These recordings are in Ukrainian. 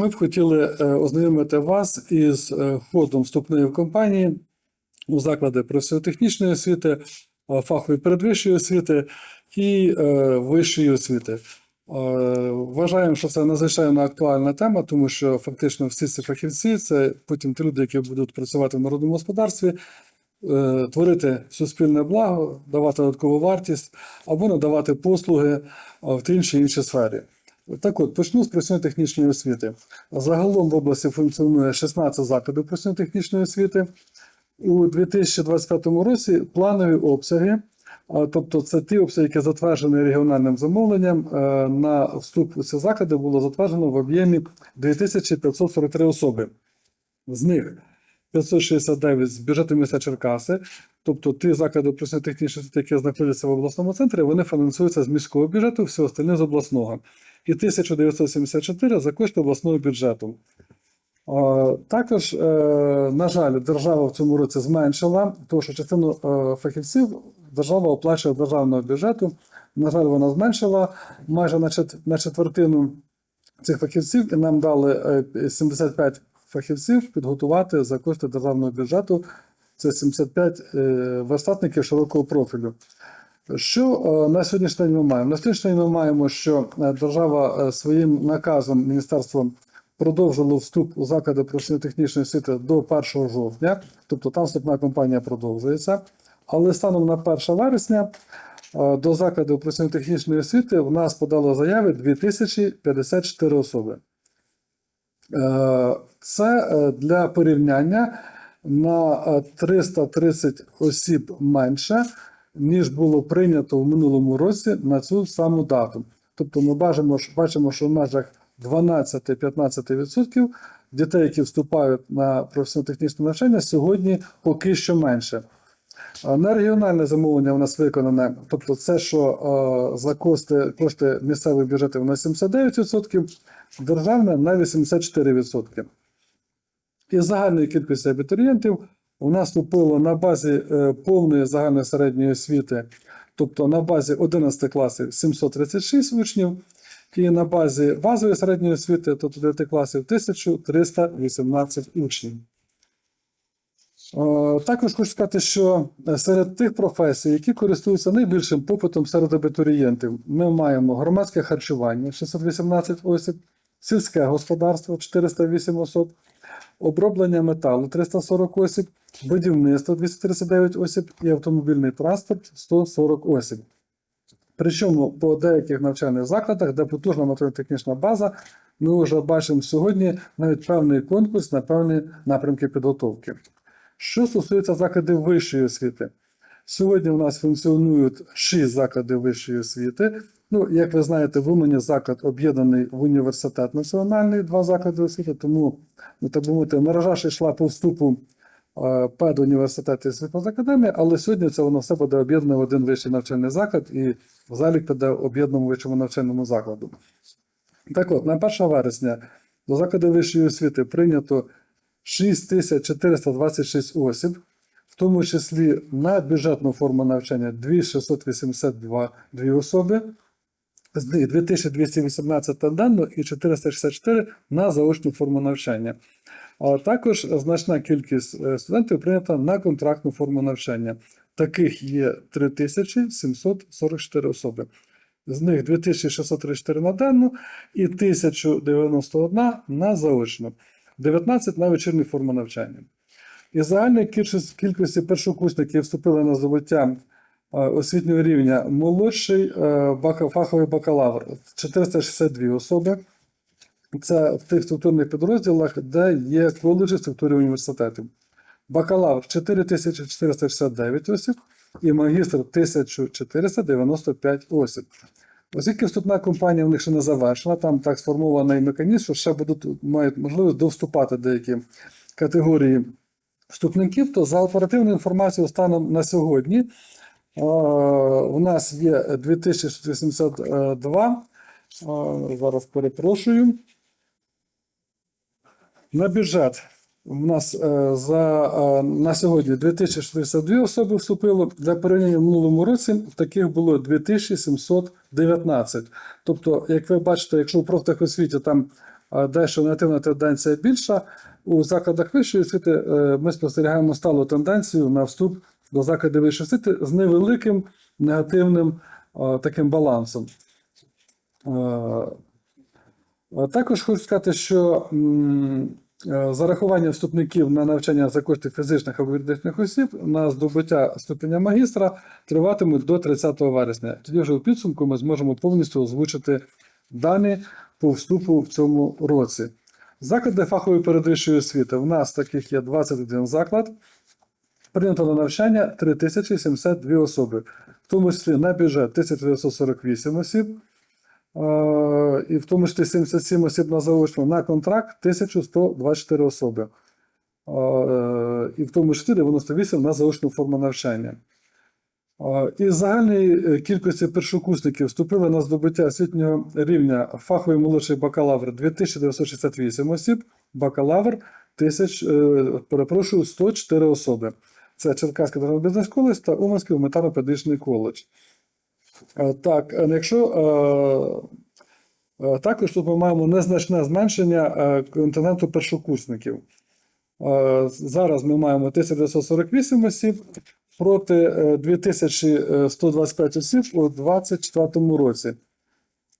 Ми б хотіли е, ознайомити вас із е, ходом вступної в компанії у заклади професійно-технічної освіти, е, фахової передвищої освіти і вищої освіти. Вважаємо, що це надзвичайно актуальна тема, тому що фактично всі ці фахівці це потім ті люди, які будуть працювати в народному господарстві, творити суспільне благо, давати додаткову вартість або надавати послуги в тій чи іншій сфері. Так от, почну з професійно-технічної освіти. Загалом в області функціонує 16 закладів професійно-технічної освіти. У 2025 році планові обсяги, тобто це ті обсяги, які затверджені регіональним замовленням, е, на вступ у ці заклади було затверджено в об'ємі 2543 особи. З них 569 з бюджету міста Черкаси, тобто ті заклади професійно-технічної освіти, які знаходяться в обласному центрі, вони фінансуються з міського бюджету, все остальне з обласного. І 1974 за кошти обласного бюджету. Е, Також, е, на жаль, держава в цьому році зменшила, тому що частину е, фахівців держава оплачує державного бюджету. На жаль, вона зменшила майже на четвертину цих фахівців, і нам дали е, 75 фахівців підготувати за кошти державного бюджету. Це 75 е, верстатників широкого профілю. Що е, на сьогоднішній день ми маємо? На сьогоднішній день ми маємо, що е, держава своїм наказом міністерством продовжило вступ у заклади професійно-технічної освіти до 1 жовтня, тобто там вступна кампанія продовжується. Але станом на 1 вересня до закладів професійно-технічної освіти в нас подало заяви 2054 особи. Е, Це е, для порівняння на е, 330 осіб менше, ніж було прийнято в минулому році на цю саму дату. Тобто ми бачимо, що- бачимо, що в межах 12-15% дітей, які вступають на професійно-технічне навчання, сьогодні поки що менше. На регіональне замовлення у нас виконане, тобто це, що е, за кошти, кошти місцевих бюджетів на 79%, державне на 84%. Із загальної кількості абітурієнтів у нас вступило на базі е, повної загальної середньої освіти, тобто на базі 11 класів 736 учнів, і на базі базової середньої освіти, тобто 9 класів 1318 учнів. Е, Також хочу сказати, що е, серед тих професій, які користуються найбільшим попитом серед абітурієнтів, ми маємо громадське харчування 618 осіб, сільське господарство 408 осіб, оброблення металу 340 осіб, будівництво 239 осіб і автомобільний транспорт 140 осіб. Причому по деяких навчальних закладах, де потужна матеріально-технічна база, ми вже бачимо сьогодні навіть певний конкурс на певні напрямки підготовки. Що стосується закладів вищої освіти, сьогодні у нас функціонують 6 закладів вищої освіти. Ну, як ви знаєте, в Умані заклад об'єднаний в університет національний, два заклади освіти, тому ну, так би мовити, мережа йшла по вступу е, педуніверситету і сільхозакадемії, але сьогодні це воно все буде об'єднано в один вищий навчальний заклад і в залік піде об'єднаному вищому навчальному закладу. Так от, на 1 вересня до закладу вищої освіти прийнято 6426 осіб, в тому числі на бюджетну форму навчання 2682 дві особи, з них 2218 на денну і 464 на заочну форму навчання. А також значна кількість е, студентів прийнята на контрактну форму навчання. Таких є 3744 особи. З них 2634 на денну і 1091 на заочну, 19 на вечірню форму навчання. Із загальної кількості- кількості першокурсників вступили на здобуття освітнього рівня молодший е, фаховий бакалавр 462 особи. Це в тих структурних підрозділах, де є коледжі в структурі університетів. Бакалавр 4469 осіб і магістр 1495 осіб. Оскільки вступна компанія в них ще не завершена, там так сформований механізм, що ще будуть мають можливість довступати деякі категорії вступників, то за оперативною інформацією станом на сьогодні у нас є 2682. е, Зараз перепрошую. На бюджет у нас е, за, е, на сьогодні 2062 особи вступило. Для порівняння в минулому році таких було 2719. Тобто, як ви бачите, якщо в профтехосвіті там дещо негативна тенденція більша. У закладах вищої освіти е, ми спостерігаємо сталу тенденцію на вступ до закладів вищої освіти з невеликим негативним таким балансом. Також хочу сказати, що е, зарахування вступників на навчання за кошти фізичних або юридичних осіб на здобуття ступеня магістра триватимуть до 30 вересня. Тоді вже у підсумку ми зможемо повністю озвучити дані по вступу в цьому році. Заклади фахової передвищої освіти. У нас таких є 21 заклад. Прийнято на навчання 3072 особи, в тому числі на бюджет 1948 осіб, е, і в тому числі 77 осіб на заочну, на контракт 1124 особи, Е, і в тому числі 98 на заочну форму навчання. Е, Із загальної кількості першокурсників вступили на здобуття освітнього рівня фаховий молодший бакалавр 2968 осіб, бакалавр тисяч, е, перепрошую, 104 особи. Це Черкаський державний бізнес коледж та Уманський гуманітарно-педагогічний коледж. Е, Так, е, якщо е, також тут ми маємо незначне зменшення контингенту першокурсників. Зараз ми маємо 1948 осіб проти е, 2125 осіб у 2024 році.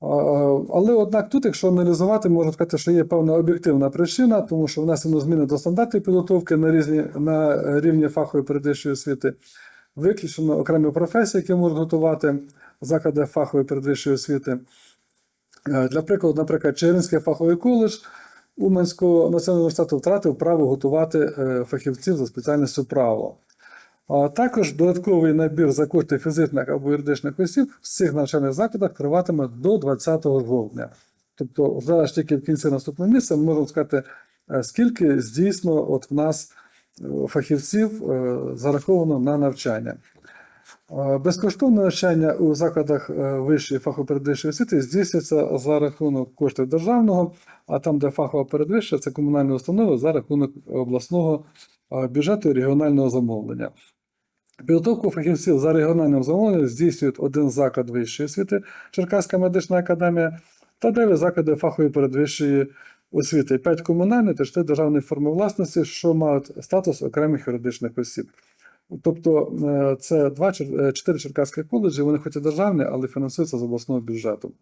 Але однак тут, якщо аналізувати, можна сказати, що є певна об'єктивна причина, тому що внесено зміни до стандартів підготовки на різні на рівні фахової передвищої освіти, виключено окремі професії, які можуть готувати заклади фахової передвищої освіти. Е, Для прикладу, наприклад, Чернівський фаховий коледж Уманського національного університету втратив право готувати е, фахівців за спеціальністю право. Також додатковий набір за кошти фізичних або юридичних осіб в цих навчальних закладах триватиме до 20 жовтня. Тобто, зараз тільки в кінці наступного місяця ми можемо сказати, е, скільки здійсно от в нас е, фахівців е, зараховано на навчання. Безкоштовне навчання у закладах вищої фахово-передвищої освіти здійснюється за рахунок коштів державного, а там, де фахова передвища, це комунальні установи за рахунок обласного бюджету і регіонального замовлення. Підготовку фахівців за регіональним замовленням здійснюють один заклад вищої освіти Черкаська медична академія та 9 заклади фахової передвищої освіти, 5 комунальних та 4 державних форми власності, що мають статус окремих юридичних осіб. Тобто е, це два, е, чотири черкаські коледжі, вони хоч і державні, але фінансуються з обласного бюджету.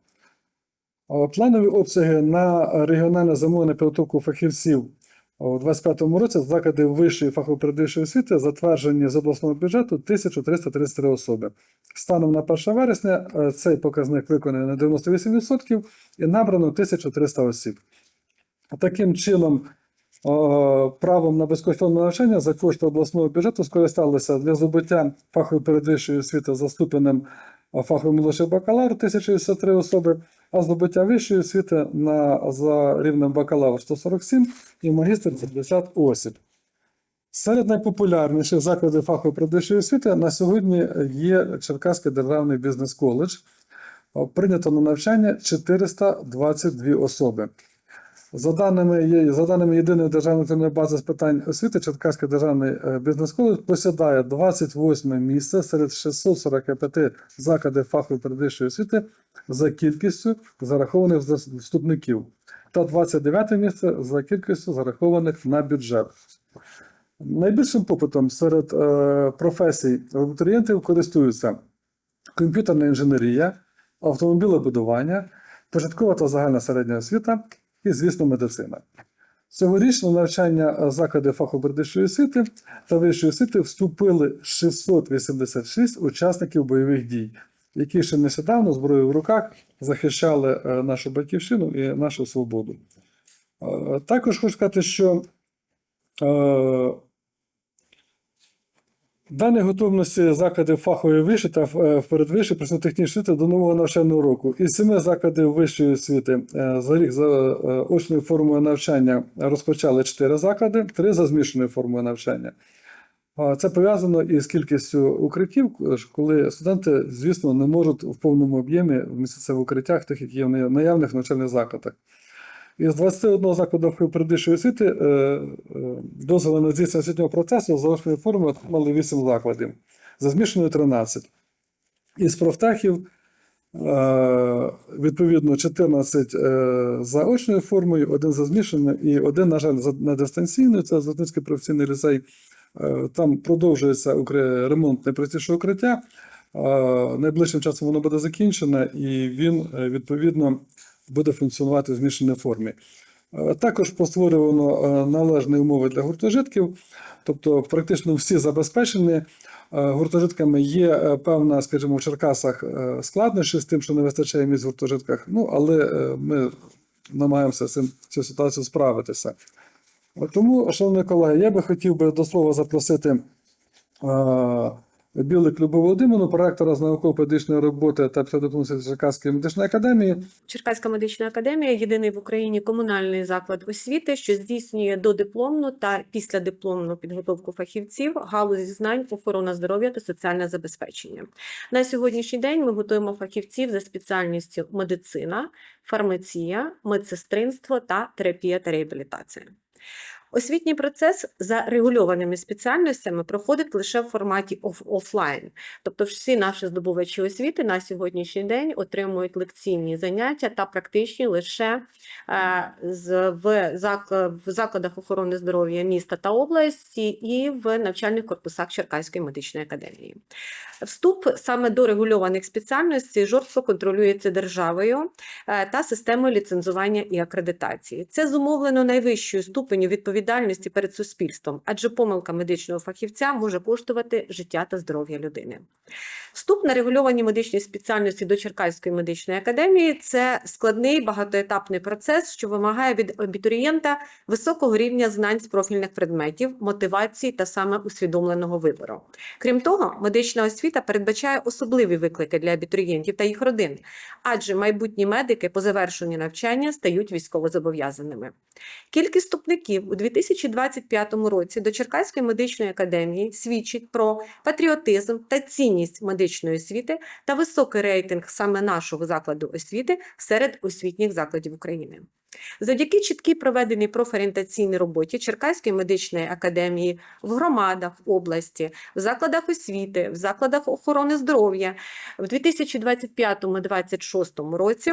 Планові обсяги на регіональне замовлення підготовку фахівців у 2025 році заклади вищої фахової передвищої освіти затверджені з обласного бюджету 1333 особи. Станом на 1 вересня е, цей показник виконаний на 98% і набрано 1300 осіб. Таким чином, правом на безкоштовне навчання за кошти обласного бюджету скористалися для здобуття фахової передвищої освіти за ступенем фаховий молодший бакалавр 1063 особи, а здобуття вищої освіти на, за рівнем бакалавр 147 і магістр 70 осіб. Серед найпопулярніших закладів фахової передвищої освіти на сьогодні є Черкаський державний бізнес-коледж. Прийнято на навчання 422 особи. За даними, за даними єдиної державної бази з питань освіти, Черкаський державний е, бізнес-коледж посідає 28 місце серед 645 закладів фахової передвищої освіти за кількістю зарахованих вступників та 29 місце за кількістю зарахованих на бюджет. Найбільшим попитом серед е, професій абітурієнтів користуються комп'ютерна інженерія, автомобілебудування, початкова та загальна середня освіта і, звісно, медицина. Цьогорічно навчання е, закладів фахово-передвищої освіти та вищої освіти вступили 686 учасників бойових дій, які ще нещодавно зброю в руках захищали е, нашу батьківщину і нашу свободу. Е, Також хочу сказати, що Дані готовності закладів фахової виші та е, передвищої професійно-технічної освіти до нового навчального року. Із семи закладів вищої освіти е, за рік за е, очною формою навчання розпочали чотири заклади, три за змішаною формою навчання. Це пов'язано із кількістю укриттів, коли студенти, звісно, не можуть в повному об'ємі вміститися в укриттях, тих, які є в наявних навчальних закладах. Із 21 закладу передвищої освіти е, е, дозволи на здійснення освітнього процесу за очною формою отримали 8 закладів, за змішаною 13. Із профтехів Е, Відповідно, 14 е, за очною формою, один за змішаною і один, на жаль, на дистанційною. Це Золотницький професійний ліцей. Там продовжується ремонт найпростішого укриття. Найближчим часом воно буде закінчене, і він відповідно буде функціонувати в змішаній формі. Е, Також постворювано е, належні умови для гуртожитків, тобто практично всі забезпечені е, гуртожитками. Є певна, скажімо, в Черкасах складнощі з тим, що не вистачає місць в гуртожитках. Ну, але ми намагаємося цим цю ситуацію справитися. Тому, шановні колеги, я би хотів би до слова запросити Білик Любов Володимиру, проректора з науково-педагогічної роботи та псевдопомогти Черкаської медичної академії. Черкаська медична академія єдиний в Україні комунальний заклад освіти, що здійснює додипломну та післядипломну підготовку фахівців галузі знань, охорона здоров'я та соціальне забезпечення. На сьогоднішній день ми готуємо фахівців за спеціальністю медицина, фармація, медсестринство та терапія та реабілітація. Освітній процес за регульованими спеціальностями проходить лише в форматі оф- офлайн. Тобто всі наші здобувачі освіти на сьогоднішній день отримують лекційні заняття та практичні лише е, в, заклад, в закладах охорони здоров'я міста та області і в навчальних корпусах Черкаської медичної академії. Вступ саме до регульованих спеціальностей жорстко контролюється державою е, та системою ліцензування і акредитації. Це зумовлено найвищою ступеню відповідальності перед суспільством, адже помилка медичного фахівця може коштувати життя та здоров'я людини. Вступ на регульовані медичні спеціальності до Черкаської медичної академії це складний багатоетапний процес, що вимагає від абітурієнта високого рівня знань з профільних предметів, мотивації та саме усвідомленого вибору. Крім того, медична освіта передбачає особливі виклики для абітурієнтів та їх родин, адже майбутні медики по завершенні навчання стають військовозобов'язаними. Кількість вступників у 2025 році до Черкаської медичної академії свідчить про патріотизм та цінність медичної освіти та високий рейтинг саме нашого закладу освіти серед освітніх закладів України. Завдяки чіткій проведеній профорієнтаційній роботі Черкаської медичної академії в громадах області, в закладах освіти, в закладах охорони здоров'я в 2025-2026 році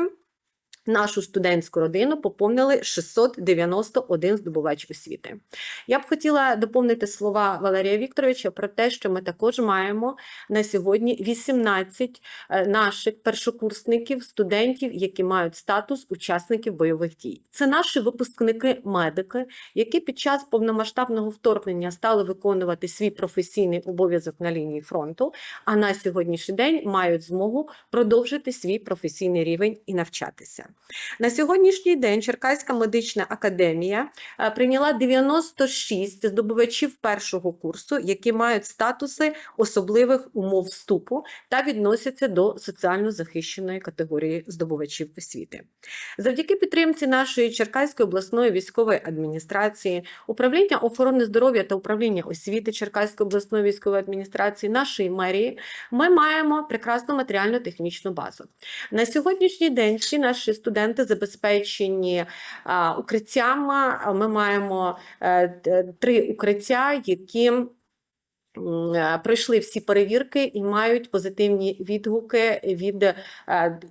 нашу студентську родину поповнили 691 здобувач освіти. Я б хотіла доповнити слова Валерія Вікторовича про те, що ми також маємо на сьогодні 18 е, наших першокурсників, студентів, які мають статус учасників бойових дій. Це наші випускники-медики, які під час повномасштабного вторгнення стали виконувати свій професійний обов'язок на лінії фронту, а на сьогоднішній день мають змогу продовжити свій професійний рівень і навчатися. На сьогоднішній день Черкаська медична академія е, прийняла 96 здобувачів першого курсу, які мають статуси особливих умов вступу та відносяться до соціально захищеної категорії здобувачів освіти. Завдяки підтримці нашої Черкаської обласної військової адміністрації, управління охорони здоров'я та управління освіти Черкаської обласної військової адміністрації, нашої мерії, ми маємо прекрасну матеріально-технічну базу. На сьогоднішній день всі наші студенти забезпечені укриттями. Ми маємо е, три укриття, які е, пройшли всі перевірки і мають позитивні відгуки від е,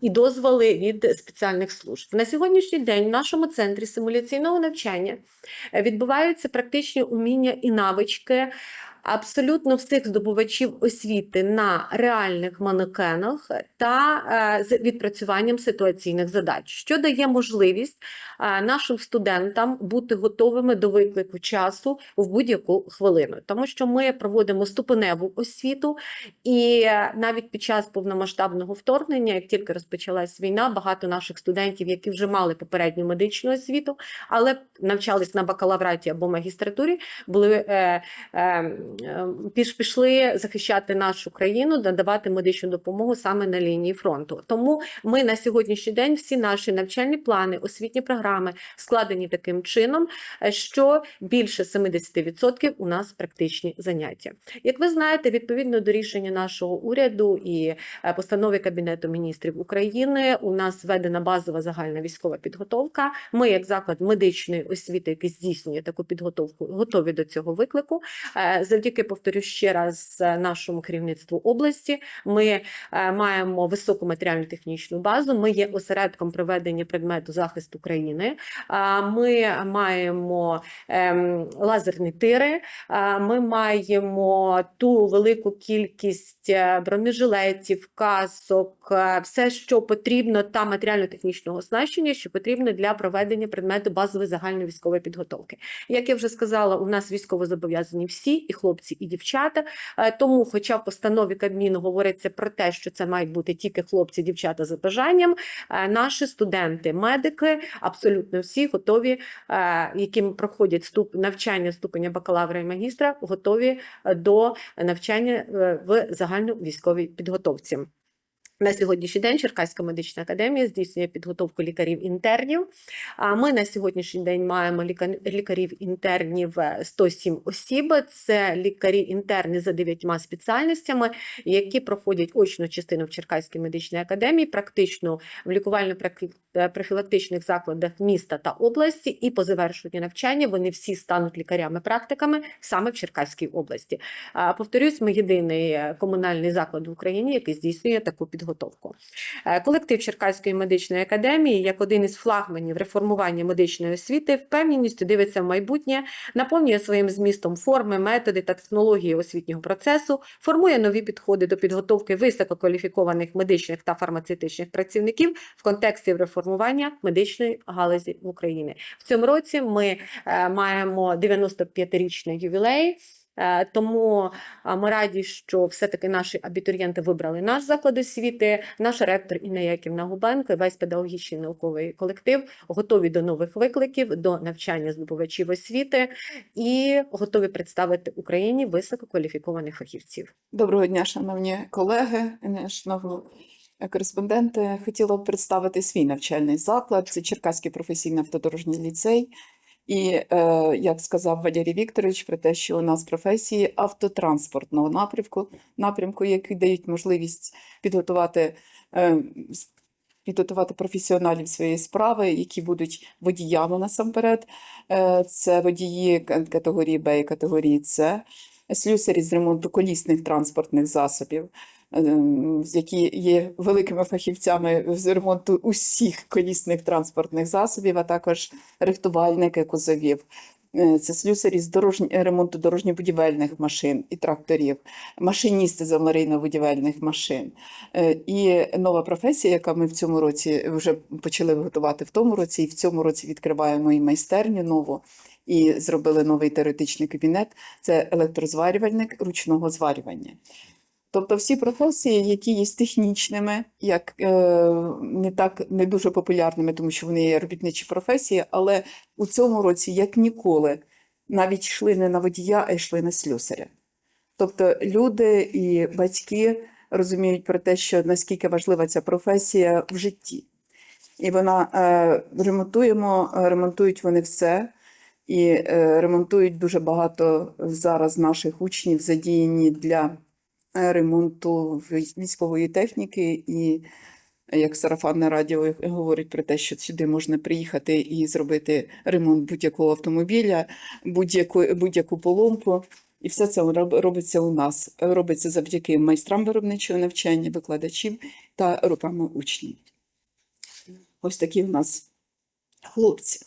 і дозволи від спеціальних служб. На сьогоднішній день в нашому центрі симуляційного навчання відбуваються практичні уміння і навички абсолютно всіх здобувачів освіти на реальних манекенах та е, з відпрацюванням ситуаційних задач, що дає можливість е, нашим студентам бути готовими до виклику часу в будь-яку хвилину, тому що ми проводимо ступеневу освіту, і е, навіть під час повномасштабного вторгнення, як тільки розпочалась війна, багато наших студентів, які вже мали попередню медичну освіту, але навчались на бакалавраті або магістратурі, були пішли захищати нашу країну, надавати медичну допомогу саме на лінії фронту. Тому ми на сьогоднішній день всі наші навчальні плани, освітні програми складені таким чином, е, що більше 70% у нас практичні заняття. Як ви знаєте, відповідно до рішення нашого уряду і е, постанови Кабінету міністрів України, у нас введена базова загальна військова підготовка. Ми, як заклад медичної освіти, який здійснює таку підготовку, готові до цього виклику. Завдяки повторю ще раз, нашому керівництву області ми е, маємо високу матеріально-технічну базу. Ми є осередком проведення предмету захисту країни. Ми маємо ем, лазерні тири. Ми маємо ту велику кількість е, бронежилетів, касок, е, все, що потрібно, та матеріально-технічного оснащення, що потрібно для проведення предмету базової загальної військової підготовки. Як я вже сказала, у нас військово зобов'язані всі, і хлопці, і дівчата. Е, Тому, хоча в постанові Кабміну говориться про те, що це мають бути тільки хлопці, дівчата за бажанням, наші студенти, медики, абсолютно всі готові, які проходять ступ навчання ступеня бакалавра і магістра, готові до навчання в загальновійськовій підготовці. На сьогоднішній день Черкаська медична академія здійснює підготовку лікарів-інтернів. А ми на сьогоднішній день маємо лікарів-інтернів е, 107 осіб. Це лікарі-інтерни за дев'ятьма спеціальностями, які проходять очну частину в Черкаській медичній академії, практично в лікувально-профілактичних закладах міста та області. І по завершенню навчання вони всі стануть лікарями-практиками саме в Черкаській області. Повторюсь, ми єдиний е, комунальний заклад в Україні, який здійснює таку підготовку. Е, Колектив Черкаської медичної академії, як один із флагманів реформування медичної освіти, впевненістю дивиться в майбутнє, наповнює своїм змістом форми, методи та технології освітнього процесу, формує нові підходи до підготовки висококваліфікованих медичних та фармацевтичних працівників в контексті реформування медичної галузі в Україні. В цьому році ми е, маємо 95-річний ювілей. Е, Тому ми раді, що все-таки наші абітурієнти вибрали наш заклад освіти, наш ректор Інна Яківна Губенко, і весь педагогічний науковий колектив готові до нових викликів, до навчання здобувачів освіти і готові представити Україні висококваліфікованих фахівців. Доброго дня, шановні колеги, шановні кореспонденти. Хотіла б представити свій навчальний заклад. Це Черкаський професійний автодорожній ліцей. І, е, як сказав Валерій Вікторович, про те, що у нас професії автотранспортного напрямку, напрямку, які дають можливість підготувати, е, підготувати професіоналів своєї справи, які будуть водіями насамперед. Е, це водії категорії Б і категорії С слюсарі з ремонту колісних транспортних засобів, які є великими фахівцями з ремонту усіх колісних транспортних засобів, а також рихтувальники кузовів. Е, Це слюсарі з дорожні, ремонту дорожньо-будівельних машин і тракторів, машиністи з аварійно-будівельних машин. Е, І нова професія, яка ми в цьому році вже почали готувати в тому році, і в цьому році відкриваємо і майстерню нову, і зробили новий теоретичний кабінет це електрозварювальник ручного зварювання. Тобто всі професії, які є технічними, як е, не так не дуже популярними, тому що вони є робітничі професії, але у цьому році, як ніколи, навіть йшли не на водія, а йшли на слюсаря. Тобто люди і батьки розуміють про те, що наскільки важлива ця професія в житті. І вона е, ремонтуємо, ремонтують вони все. І е, ремонтують дуже багато зараз наших учнів задіяні для ремонту військової техніки. І як сарафанне радіо говорить про те, що сюди можна приїхати і зробити ремонт будь-якого автомобіля, будь-яку, будь-яку поломку. І все це робиться у нас. Робиться завдяки майстрам виробничого навчання, викладачів та руками учнів. Ось такі в нас хлопці.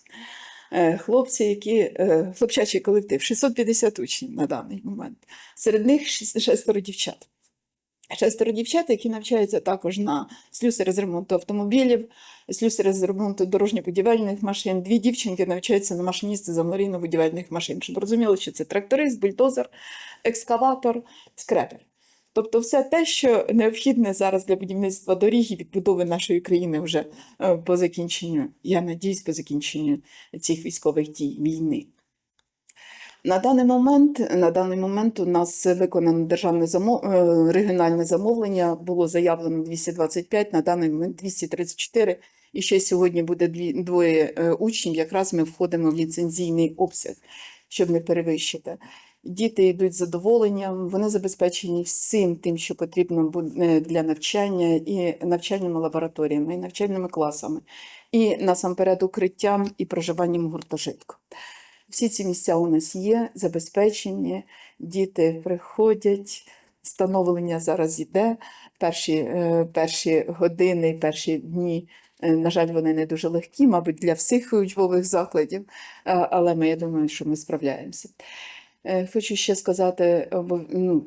Е, Хлопці, які е, хлопчачий колектив, 650 учнів на даний момент. Серед них шестеро дівчат. Шестеро дівчат, які навчаються також на слюсарі з ремонту автомобілів, слюсарі з ремонту дорожньо-будівельних машин. Дві дівчинки навчаються на машиністи з аварійно-будівельних машин. Щоб розуміли, що це тракторист, бульдозер, екскаватор, скрепер. Тобто все те, що необхідне зараз для будівництва доріг і відбудови нашої країни вже е, по закінченню, я надіюсь, по закінченню цих військових дій війни. На даний момент, на даний момент у нас виконано державне замов... е, регіональне замовлення, було заявлено 225, на даний момент 234. І ще сьогодні буде двоє е, учнів. Якраз ми входимо в ліцензійний обсяг, щоб не перевищити. Діти йдуть з задоволенням, вони забезпечені всім тим, що потрібно е, для навчання, і навчальними лабораторіями, і навчальними класами, і насамперед укриттям і проживанням гуртожитку. Всі ці місця у нас є, забезпечені, діти приходять, встановлення зараз йде. Перші, е, перші години, перші дні, е, на жаль, вони не дуже легкі, мабуть, для всіх учбових закладів, але ми, я думаю, що ми справляємося. Е, Хочу ще сказати, ну,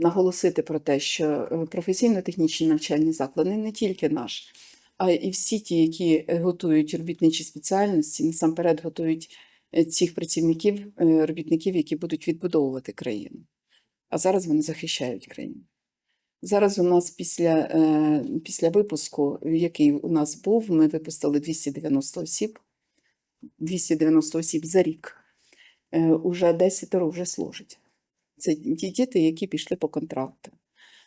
наголосити про те, що е, професійно-технічні навчальні заклади не тільки наш, а і всі ті, які е, готують робітничі спеціальності, насамперед готують е, цих працівників, е, робітників, які будуть відбудовувати країну. А зараз вони захищають країну. Зараз у нас після, е, після випуску, який у нас був, ми випустили 290 осіб, 290 осіб за рік. Е, Уже 10 вже служать. Це ті діти, які пішли по контракту.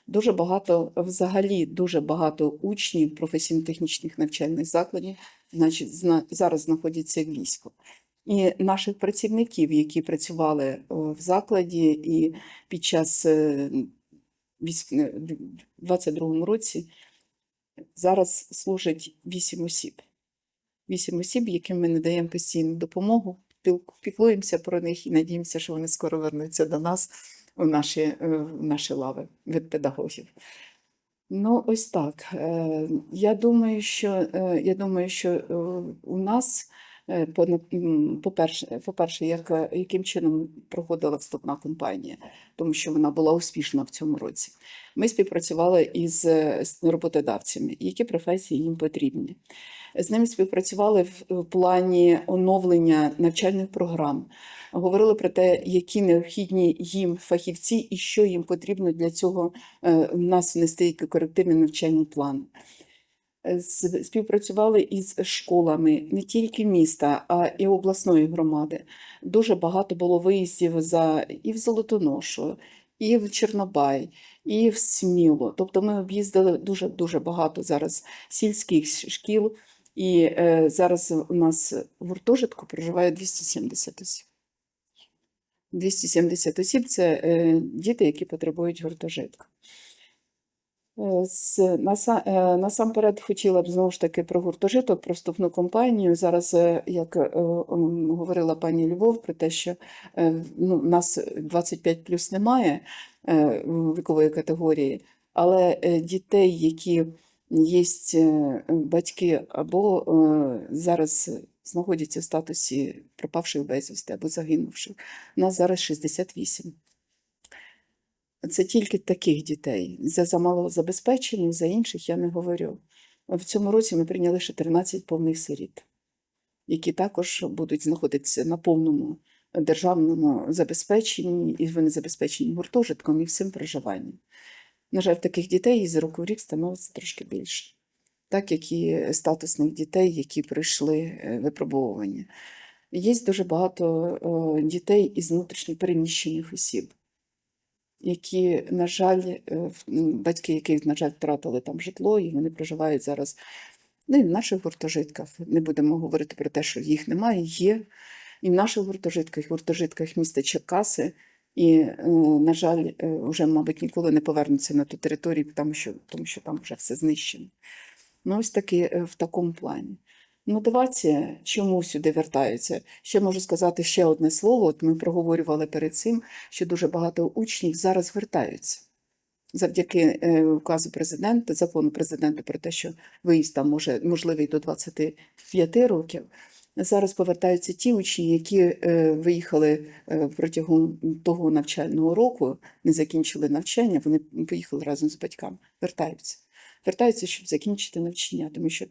Дуже багато, взагалі, дуже багато учнів професійно-технічних навчальних закладів значить, зна- зараз знаходяться в війську. І наших працівників, які працювали е, в закладі, і під час е, військ... е, в 22-му році зараз служать 8 осіб. 8 осіб, яким ми надаємо постійну допомогу, піклуємося про них і надіємося, що вони скоро вернуться до нас у наші, е, в наші лави від педагогів. Ну, ось так. Е, Я думаю, що, е, я думаю, що у нас, е, по- по-перше, по-перше, як, яким чином проходила вступна кампанія, тому що вона була успішна в цьому році. Ми співпрацювали із роботодавцями, які професії їм потрібні. З ними співпрацювали в плані оновлення навчальних програм, говорили про те, які необхідні їм фахівці і що їм потрібно для цього е, в нас внести які корективні навчальні плани. Е, Співпрацювали із школами не тільки міста, а і обласної громади. Дуже багато було виїздів за і в Золотоношу, і в Чорнобай, і в Сміло. Тобто ми об'їздили дуже дуже багато зараз сільських шкіл. І е, зараз у нас в гуртожитку проживає 270 осіб. 270 осіб це е, діти, які потребують гуртожитку. Е, з- наса- е, Насамперед хотіла б знову ж таки про гуртожиток, про вступну кампанію. Зараз, е, як е, говорила пані Любов, про те, що е, ну, нас 25 плюс немає е, вікової категорії, але е, дітей, які є батьки або е, зараз знаходяться в статусі пропавших безвісти або загинувших, у нас зараз 68. Це тільки таких дітей. За замало забезпечених, за інших я не говорю. В цьому році ми прийняли ще 13 повних сиріт, які також будуть знаходитися на повному державному забезпеченні, і вони забезпечені гуртожитком і всім проживанням. На жаль, таких дітей із року в рік становиться трошки більше, так як і статусних дітей, які пройшли е, випробовування. Є дуже багато дітей із внутрішньо переміщених осіб які, на жаль, е, в- батьки яких, на жаль, втратили там житло, і вони проживають зараз ну, і в наших гуртожитках. Не будемо говорити про те, що їх немає, є. І в наших гуртожитках, гуртожитках міста Черкаси. І, е, на жаль, е, вже, мабуть, ніколи не повернуться на ту територію, тому що, тому що там вже все знищено. Ну, ось таки е, в такому плані. Мотивація, чому сюди вертаються? Ще можу сказати ще одне слово. От ми проговорювали перед цим, що дуже багато учнів зараз вертаються. Завдяки указу президента, закону президента про те, що виїзд там може можливий до 25 років. Зараз повертаються ті учні, які е, виїхали е, протягом того навчального року, не закінчили навчання, вони поїхали разом з батьками, вертаються. Вертаються, щоб закінчити навчання, тому що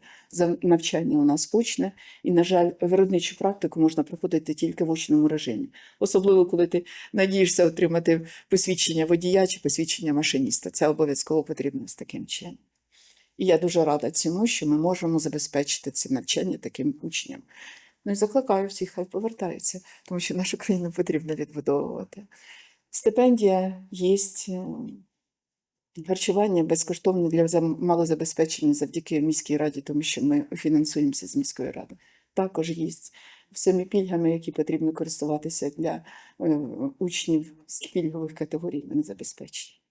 навчання у нас очне, і, на жаль, виробничу практику можна проходити тільки в очному режимі. Особливо, коли ти надієшся отримати посвідчення водія чи посвідчення машиніста. Це обов'язково потрібно з таким чином. І я дуже рада цьому, що ми можемо забезпечити це навчання таким учням. Ну і закликаю всіх, хай повертаються, тому що нашу країну потрібно відбудовувати. Стипендія є. Харчування безкоштовне для малозабезпечених завдяки міській раді, тому що ми фінансуємося з міської ради. Також є всіми пільгами, які потрібно користуватися для е, учнів з пільгових категорій, вони забезпечені.